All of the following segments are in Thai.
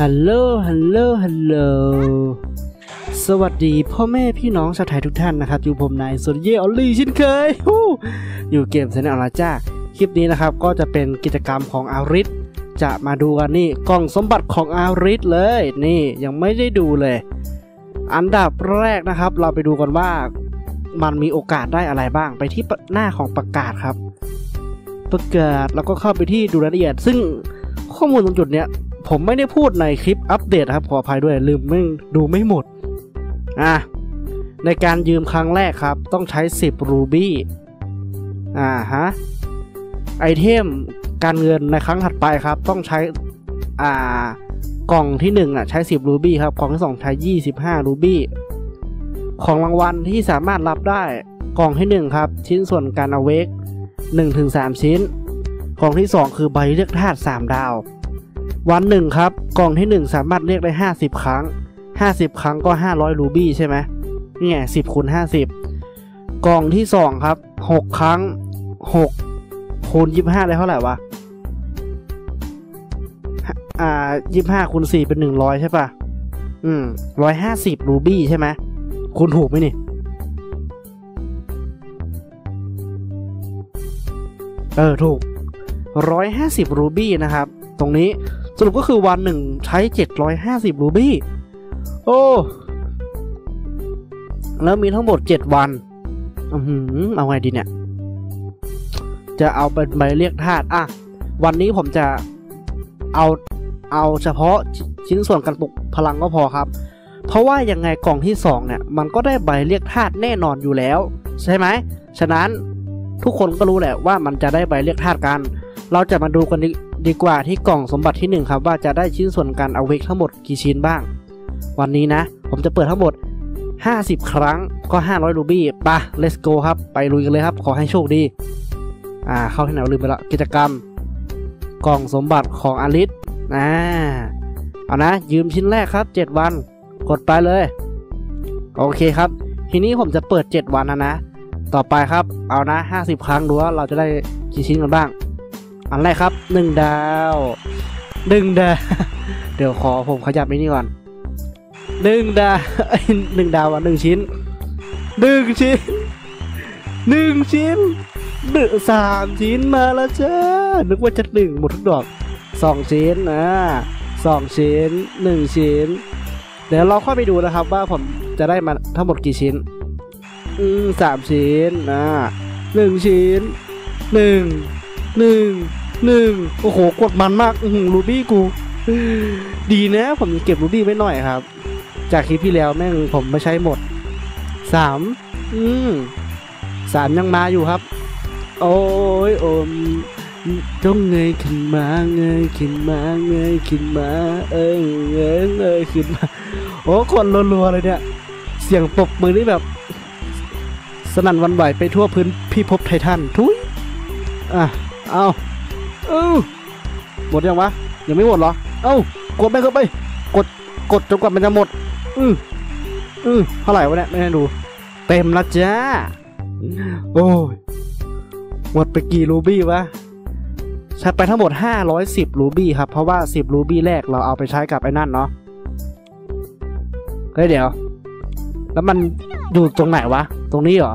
ฮัลโหล ฮัลโหล ฮัลโหล สวัสดีพ่อแม่พี่น้องชาวไทยทุกท่านนะครับ อยู่ผมนายสุดเยออลลี่เช่นเคย อยู่เกมเซนอลาจ้า คลิปนี้นะครับก็จะเป็นกิจกรรมของอาริส จะมาดูกันนี่กล่องสมบัติของอาริสเลย นี่ยังไม่ได้ดูเลย อันดับแรกนะครับ เราไปดูกันว่ามันมีโอกาสได้อะไรบ้างไปที่หน้าของประกาศครับ ประกาศแล้วก็เข้าไปที่ดูรายละเอียด ซึ่งข้อมูลตรงจุดเนี้ยผมไม่ได้พูดในคลิปอัปเดตครับขออภัยด้วยลืมไม่ดูไม่หมดอะในการยืมครั้งแรกครับ ต้องใช้ 10 รูบี้อ่าฮะไอเทม การเงินในครั้งถัดไปครับ ต้องใช้อ่ากล่องที่1อะใช้ 10รูบี้ครับกล่องที่ 2 ใช้ 25รูบี้ของรางวัลที่สามารถรับได้กล่องที่ 1 ครับ ชิ้นส่วนการอเวก1-3ชิ้น กล่องที่ 2 คือใบเลือกธาตุ3ดาว วันหนึ่งครับ กล่องที่หนึ่งสามารถเรียกได้ห้าสิบครั้งห้าสิบครั้งก็ห้าร้อยรูบี้ใช่ไหมนี่ไงสิบคูณห้าสิบกล่องที่สองครับหกครั้งหกคูณยี่สิบห้าได้เท่าไหร่วะ อ่ายี่สิบห้าคูณสี่เป็นหนึ่งร้อยใช่ปะอืมร้อยห้าสิบรูบี้ใช่ไหมคุณถูกไหมนี่ เออ ถูกร้อยห้าสิบรูบี้นะครับ ตรงนี้สรุปก็คือวันหนึ่งใช้เจ็ดร้อยห้าสิบรูบี้ โอ้ แล้วมีทั้งหมดเจ็ดวันอือหือเอาไงดีเนี่ย จะเอาเป็นใบเรียกธาตุอะ วันนี้ผมจะเอา เอาเฉพาะชิ้นส่วนการปลุกพลังก็พอครับ เพราะว่ายังไงกล่องที่สองเนี่ย มันก็ได้ใบเรียกธาตุแน่นอนอยู่แล้ว ใช่ไหม ฉะนั้นทุกคนก็รู้แหละว่ามันจะได้ใบเรียกธาตุกัน เราจะมาดูกันดีกว่าที่กล่องสมบัติที่หนึ่งครับ ว่าจะได้ชิ้นส่วนการเอาเวกทั้งหมดกี่ชิ้นบ้าง วันนี้นะ ผมจะเปิดทั้งหมด 50 ครั้งก็ 500รูบี้ปะ let's go ครับ ไปลุยกันเลยครับ ขอให้โชคดี อ่า เข้าที่ไหนลืมไปละกิจกรรม กล่องสมบัติของอลิส อ่าเอานะ ยืมชิ้นแรกครับ 7 วัน กดไปเลย โอเคครับ ทีนี้ผมจะเปิด 7 วันนะนะ ต่อไปครับ เอานะ 50 ครั้งดูว่าเราจะได้กี่ชิ้นกันบ้าง อันแรกครับหนึ่งดาวหนึ่งดาว เดี๋ยวขอผมขยับไอ้นี่ก่อนหนึ่งดาวหนึ่งดาวอะหนึ่งชิ้นหนึ่งชิ้นหนึ่งชิ้นหนึ่งสามชิ้นมาแล้วจ้านึกว่าจะหนึ่งหมดทุกดอก สองชิ้นอ่าสองชิ้นหนึ่งชิ้น เดี๋ยวเราค่อยไปดูนะครับว่าผมจะได้มาทั้งหมดกี่ชิ้น อืมสามชิ้นอ่าหนึ่งชิ้นหนึ่งหนึ่งหนึ่งโอ้โหกดมันมากอือรูบี้กู ดีนะ ผมเก็บรูบี้ไว้หน่อยครับ จากคลิปที่แล้วแม่งผมไม่ใช้หมดสามอืมสามยังมาอยู่ครับ โอ้ยโอม ต้องเงยขึ้นมาเงยขึ้นมาเงยขึ้นมาเอ้ยเงยเงยขึ้นมาโอ้คนรัวๆเลยเนี่ย เสียงปบมือนี่แบบ สนั่นวันไหวไปทั่วพื้นพิภพไททันทุยอะเอาเอ้าหมดยังวะยังไม่หมดเหรอ เอ้ากดไปเข้าไป กดกดจนกว่ามันจะหมด อืออือเท่าไหร่วะเนี่ยไม่ได้ดู เต็มละจ้า โอ้ยหมดไปกี่รูบี้วะ ใช้ไปทั้งหมด 510รูบี้ครับ เพราะว่า 10รูบี้แรกเราเอาไปใช้กับไอ้นั่นเนาะเฮ้ยเดี๋ยว แล้วมันอยู่ตรงไหนวะ ตรงนี้เหรอ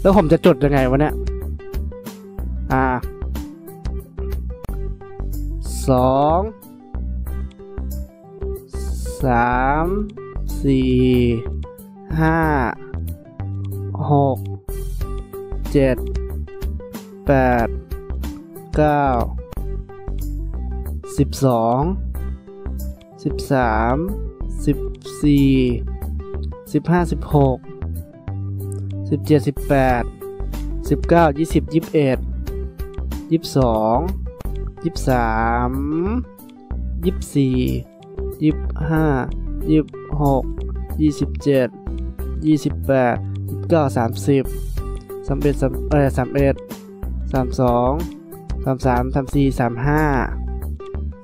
แล้วผมจะจดยังไงวะเนี่ย อ่าสองสามสี่ห้าหกเจ็ดแปด เก้าสิบสองสิบสามสิบสี่สิบห้าสิบหกสิบเจ็ดสิบแปดสิบเก้ายี่สิบยี่สิบเอ็ดยี่สิบสองยี่สิบสามยี่สิบสี่ยี่สิบห้ายี่สิบหกยี่สิบเจ็ดยี่สิบแปดยี่สิบเก้าสามสิบสามเอ็ดสามเออสามเอ็ดสามสอง สามสามสามสี่สามห้า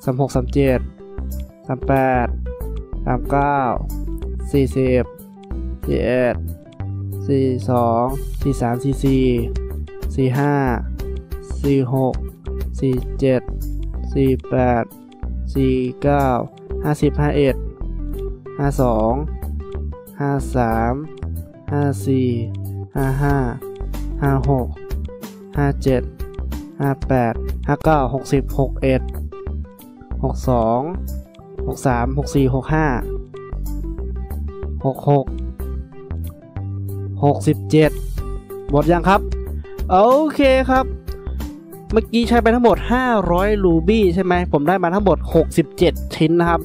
สามหกสามเจ็ดสามแปดสามเก้าสี่สิบสี่เอ็ดสี่สองสี่สามสี่สี่สี่ห้าสี่หกสี่เจ็ดสี่แปดสี่เก้าห้าสิบห้าเอ็ดห้าสองห้าสามห้าสี่ห้าห้าห้าหกห้าเจ็ด ห้าแปดห้าเก้าหกสิบหกเอ็ดหกสองหกสามหกสี่หกห้าหกหกหกสิบเจ็ดหมดยังครับ โอเคครับ เมื่อกี้ใช้ไปทั้งหมด 500 รูบี้ใช่ไหม ผมได้มาทั้งหมด 67 ชิ้นนะครับ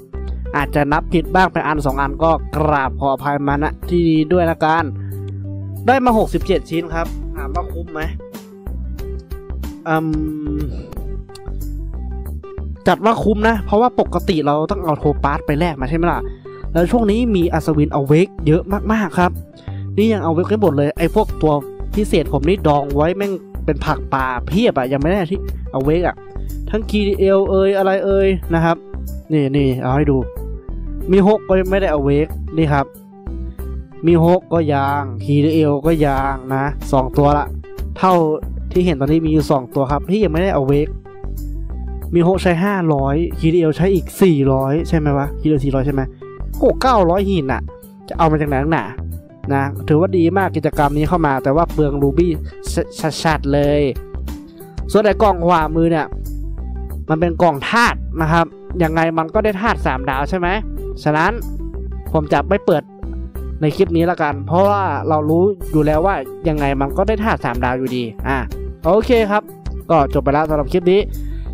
อาจจะนับผิดบ้างเป็นอัน 2 อันก็กราบขออภัยมาณที่นี้ด้วยละกัน ได้มา 67 ชิ้นครับ ถามว่าคุ้มไหมอืม จัดว่าคุ้มนะ เพราะว่าปกติเราต้องเอาโทปาร์ตไปแลกมาใช่ไหมล่ะ แล้วช่วงนี้มีอัศวินเอาเวกเยอะมากๆครับ นี่ยังเอาเวกไม่หมดเลย ไอ้พวกตัวพิเศษผมนี่ดองไว้แม่งเป็นผักป่าเพียบอะยังไม่ได้ที่เอาเวกอะทั้งคีเอลเอยอะไรเอยนะครับ นี่นี่เอาให้ดู มีฮกก็ไม่ได้เอาเวกนี่ครับ มีฮกก็ยางคีเอลก็ยางนะสองตัวละ เท่า ที่เห็นตอนนี้มีอยู่สองตัวครับที่ยังไม่ได้เอาเวกมีโฮใช้ห้าร้อยคีเอลใช้อีกสี่ร้อยใช่ไหมวะคีเอลสี่ร้อยใช่ไหมโอ้เก้าร้อยหินอะจะเอามาจากไหนนักหนานะถือว่าดีมากกิจกรรมนี้เข้ามา แต่ว่าเปลืองรูบี้ชัดๆเลย ส่วนไอ้กล่องขวามือเนี่ย มันเป็นกล่องธาตุนะครับยังไงมันก็ได้ธาตุสามดาวใช่ไหมฉะนั้นผมจะไม่เปิดในคลิปนี้ละกัน เพราะว่าเรารู้อยู่แล้วว่ายังไงมันก็ได้ธาตุสามดาวอยู่ดี อะ โอเคครับ ก็จบไปแล้วสำหรับคลิปนี้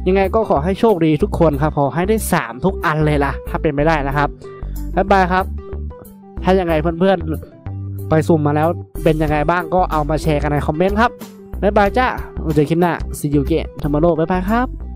ยังไงก็ขอให้โชคดีทุกคนครับขอให้ได้ 3 ทุกอันเลยล่ะ ถ้าเป็นไม่ได้นะครับบ๊ายบายครับ ถ้ายังไงเพื่อนๆ ไปสุ่มมาแล้วเป็นยังไงบ้างก็เอามาแชร์กันในคอมเมนต์ครับบ๊ายบายจ้าเจอคลิปหน้าซีอูเกะทามาโร่บ๊ายบายครับ